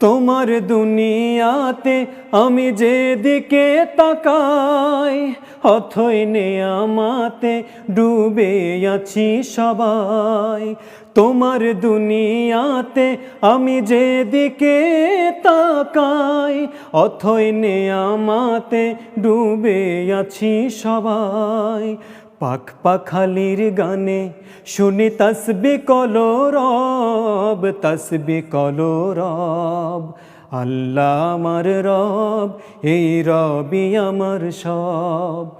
তোমার দুনিয়াতে আমি যেদিকে তাকাই, অথই আমাতে ডুবে আছি সবাই। তোমার দুনিয়াতে আমি যেদিকে তাকাই, অথই আমাতে ডুবে আছি সবাই। পাখ পাখালির গানে শুনি তসবি কলো রব, তসবি কলো রব। আল্লাহ আমার রব, এই রবি আমার সব।